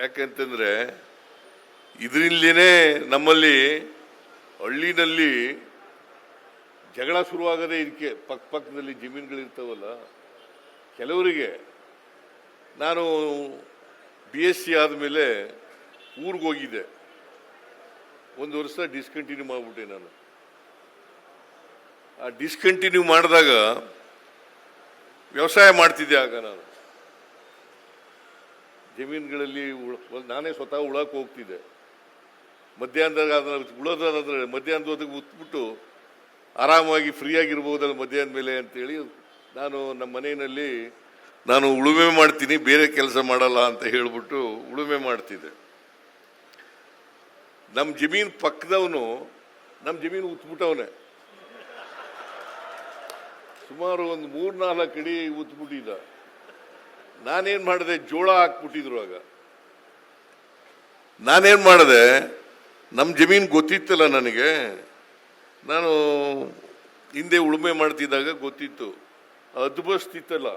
ಯಾಕೆಂತಂದ್ರೆ ಇದರಿಂದಲೇ ನಮ್ಮಲ್ಲಿ ಹಳ್ಳಿನಲ್ಲಿ ಜಗಳ ಶುರುವಾಗದೇ ಇದಕ್ಕೆ ಪಕ್ಕ ಪಕ್ಕದಲ್ಲಿ ಜಮೀನುಗಳಿರ್ತಾವಲ್ಲ, ಕೆಲವರಿಗೆ ನಾನು ಬಿ ಎಸ್ ಸಿ ಆದಮೇಲೆ ಊರಿಗೆ ಹೋಗಿದ್ದೆ. ಒಂದು ವರ್ಷ ಡಿಸ್ಕಂಟಿನ್ಯೂ ಮಾಡಿಬಿಟ್ಟೆ ನಾನು. ಆ ಡಿಸ್ಕಂಟಿನ್ಯೂ ಮಾಡಿದಾಗ ವ್ಯವಸಾಯ ಮಾಡ್ತಿದ್ದೆ ಆಗ ನಾನು. ಜಮೀನುಗಳಲ್ಲಿ ನಾನೇ ಸ್ವತಃ ಉಳಕ್ಕೆ ಹೋಗ್ತಿದ್ದೆ. ಮಧ್ಯಾಹ್ನದಾಗ ಅದನ್ನ ಉಳೋದಾದ್ರೆ ಮಧ್ಯಾಹ್ನದ ಹೊತ್ತಿಗೆ ಉತ್ಬಿಟ್ಟು ಆರಾಮಾಗಿ ಫ್ರೀಯಾಗಿರ್ಬೋದಲ್ಲ ಮಧ್ಯಾಹ್ನದ ಮೇಲೆ ಅಂತೇಳಿ ನಾನು ನಮ್ಮ ಮನೆಯಲ್ಲಿ ನಾನು ಉಳುಮೆ ಮಾಡ್ತೀನಿ, ಬೇರೆ ಕೆಲಸ ಮಾಡಲ್ಲ ಅಂತ ಹೇಳಿಬಿಟ್ಟು ಉಳುಮೆ ಮಾಡ್ತಿದ್ದೆ. ನಮ್ಮ ಜಮೀನು ಪಕ್ಕದವನು ನಮ್ಮ ಜಮೀನು ಉತ್ಬಿಟ್ಟವನೆ. ಸುಮಾರು ಒಂದು ಮೂರ್ನಾಲ್ಕು ಅಡಿ ಉತ್ಬಿಟ್ಟಿದ್ದ. ನಾನೇನ್ ಮಾಡಿದೆ ಜೋಳ ಹಾಕ್ಬಿಟ್ಟಿದ್ರು ಆಗ. ನಾನೇನು ಮಾಡಿದೆ ನಮ್ಮ ಜಮೀನು ಗೊತ್ತಿತ್ತಲ್ಲ ನನಗೆ. ನಾನು ಹಿಂದೆ ಉಳುಮೆ ಮಾಡ್ತಿದ್ದಾಗ ಗೊತ್ತಿತ್ತು. ಅದ್ಭುತಿತ್ತಲ್ಲ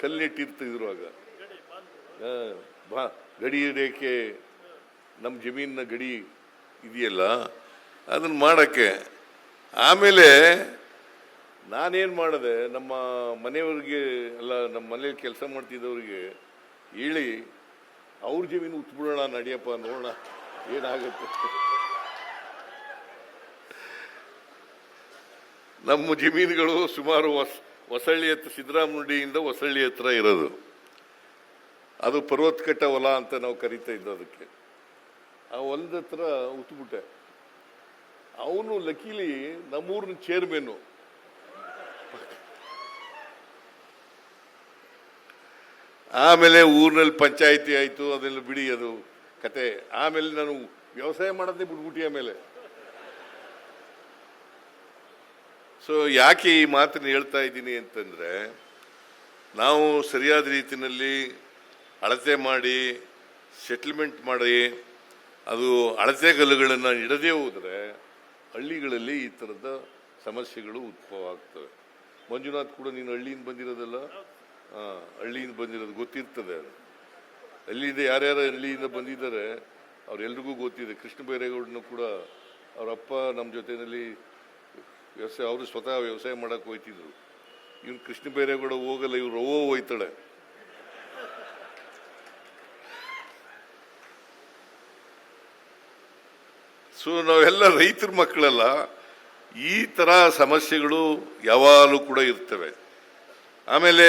ಕಲ್ಲಿಟ್ಟಿರ್ತಿದ್ರು ಆಗ. ಬಾ, ಗಡಿ ರೇಖೆ ನಮ್ಮ ಜಮೀನಿನ ಗಡಿ ಇದೆಯಲ್ಲ ಅದನ್ನು ಮಾಡೋಕ್ಕೆ. ಆಮೇಲೆ ನಾನೇನು ಮಾಡಿದೆ, ನಮ್ಮ ಮನೆಯವ್ರಿಗೆ ಎಲ್ಲ ನಮ್ಮ ಮನೇಲಿ ಕೆಲಸ ಮಾಡ್ತಿದ್ದವ್ರಿಗೆ ಹೇಳಿ, ಅವ್ರ ಜಮೀನು ಉತ್ಬಿಡೋಣ ನಡಿಯಪ್ಪ ನೋಡೋಣ, ಏನಾಗುತ್ತೆ. ನಮ್ಮ ಜಮೀನುಗಳು ಸುಮಾರು ಹೊಸ, ಹೊಸಳ್ಳಿ ಹತ್ರ, ಸಿದ್ದರಾಮುಂಡಿಯಿಂದ ಹೊಸಳ್ಳಿ ಹತ್ರ ಇರೋದು. ಅದು ಪರ್ವತಕಟ್ಟ ಹೊಲ ಅಂತ ನಾವು ಕರಿತಾ ಇದ್ದೋ ಅದಕ್ಕೆ. ಆ ಹೊಲದ ಹತ್ರ ಉತ್ಬಿಟ್ಟೆ. ಅವನು ಲಕೀಲಿ ನಮ್ಮೂರಿನ ಚೇರ್ಮನ್ನು ಆಮೇಲೆ ಊರಿನಲ್ಲಿ ಪಂಚಾಯಿತಿ ಆಯಿತು, ಅದೆಲ್ಲ ಬಿಡಿ ಅದು ಕತೆ. ಆಮೇಲೆ ನಾನು ವ್ಯವಸಾಯ ಮಾಡೋದೇ ಬಿಡ್ಬಿಟ್ಟಿ ಆಮೇಲೆ ಸೊ ಯಾಕೆ ಈ ಮಾತನ್ನು ಹೇಳ್ತಾ ಇದ್ದೀನಿ ಅಂತಂದರೆ, ನಾವು ಸರಿಯಾದ ರೀತಿಯಲ್ಲಿ ಅಳತೆ ಮಾಡಿ ಸೆಟ್ಲ್ಮೆಂಟ್ ಮಾಡಿ, ಅದು ಅಳತೆ ಕಲ್ಲುಗಳನ್ನು ಇಡದೇ ಹೋದರೆ ಹಳ್ಳಿಗಳಲ್ಲಿ ಈ ಥರದ ಸಮಸ್ಯೆಗಳು ಉದ್ಭವ ಆಗ್ತವೆ. ಮಂಜುನಾಥ್ ಕೂಡ ನೀನು ಹಳ್ಳಿಯಿಂದ ಬಂದಿರೋದಲ್ಲ? ಹಳ್ಳಿಯಿಂದ ಬಂದಿರೋದು ಗೊತ್ತಿರ್ತದೆ ಅದು. ಹಳ್ಳಿಯಿಂದ ಯಾರ್ಯಾರು ಹಳ್ಳಿಯಿಂದ ಬಂದಿದ್ದಾರೆ, ಅವರೆಲ್ರಿಗೂ ಗೊತ್ತಿದೆ. ಕೃಷ್ಣ ಬೈರೇಗೌಡನು ಕೂಡ ಅವ್ರ ಅಪ್ಪ ನಮ್ಮ ಜೊತೆಯಲ್ಲಿ ವ್ಯವಸಾಯ, ಅವರು ಸ್ವತಃ ವ್ಯವಸಾಯ ಮಾಡೋಕ್ಕೆ ಹೋಯ್ತಿದ್ರು. ಇವ್ನು ಕೃಷ್ಣ ಬೈರೇಗೌಡ ಹೋಗಲ್ಲ, ಇವ್ರು ಅವೋ ಹೋಯ್ತಾಳೆ. ಸೊ ನಾವೆಲ್ಲ ರೈತರ ಮಕ್ಕಳೆಲ್ಲ, ಈ ಥರ ಸಮಸ್ಯೆಗಳು ಯಾವಾಗಲೂ ಕೂಡ ಇರ್ತವೆ. ಆಮೇಲೆ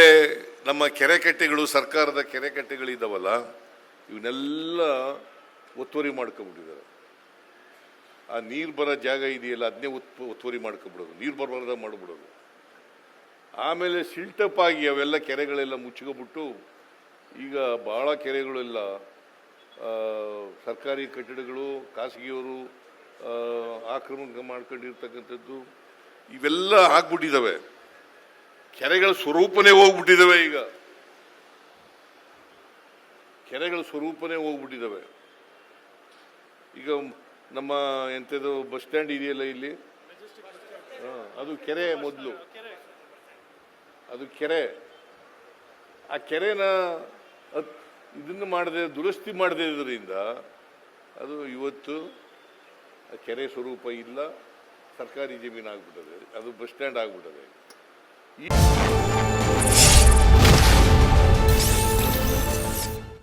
ನಮ್ಮ ಕೆರೆ ಕಟ್ಟೆಗಳು, ಸರ್ಕಾರದ ಕೆರೆ ಕಟ್ಟೆಗಳಿದ್ದಾವಲ್ಲ ಇವನ್ನೆಲ್ಲ ಒತ್ತುವರಿ ಮಾಡ್ಕೊಂಬಿಟ್ಟಿದ್ದಾರೆ ಆ ನೀರು ಬರೋ ಜಾಗ ಇದೆಯಲ್ಲ ಅದನ್ನೇ ಒತ್ ಒತ್ತುವರಿ ಮಾಡ್ಕೊಂಬಿಡೋದು ನೀರು ಬರಬಾರ್ದ ಮಾಡಿಬಿಡೋದು. ಆಮೇಲೆ ಸಿಲ್ಟಪ್ ಆಗಿ ಅವೆಲ್ಲ ಕೆರೆಗಳೆಲ್ಲ ಮುಚ್ಕೊಬಿಟ್ಟು ಈಗ ಭಾಳ ಕೆರೆಗಳೆಲ್ಲ ಸರ್ಕಾರಿ ಕಟ್ಟಡಗಳು, ಖಾಸಗಿಯವರು ಆಕ್ರಮಣ ಮಾಡ್ಕೊಂಡಿರ್ತಕ್ಕಂಥದ್ದು, ಇವೆಲ್ಲ ಆಗ್ಬಿಟ್ಟಿದ್ದಾವೆ ಕೆರೆಗಳ ಸ್ವರೂಪನೇ ಹೋಗ್ಬಿಟ್ಟಿದ್ದಾವೆ ಈಗ. ಕೆರೆಗಳ ಸ್ವರೂಪನೇ ಹೋಗ್ಬಿಟ್ಟಿದ್ದಾವೆ ಈಗ ನಮ್ಮ ಎಂಥದ್ದು ಬಸ್ ಸ್ಟ್ಯಾಂಡ್ ಇದೆಯಲ್ಲ ಇಲ್ಲಿ? ಅದು ಕೆರೆ ಮೊದಲು. ಅದು ಕೆರೆ. ಆ ಕೆರೆನ ಇದನ್ನು ಮಾಡದೆ, ದುರಸ್ತಿ ಮಾಡದೇ ಇದರಿಂದ ಅದು ಇವತ್ತು ಕೆರೆ ಸ್ವರೂಪ ಇಲ್ಲ. ಸರ್ಕಾರಿ ಜಮೀನು ಆಗ್ಬಿಟ್ಟದೆ. ಅದು ಬಸ್ ಸ್ಟ್ಯಾಂಡ್ ಆಗ್ಬಿಟ್ಟದೆ. E...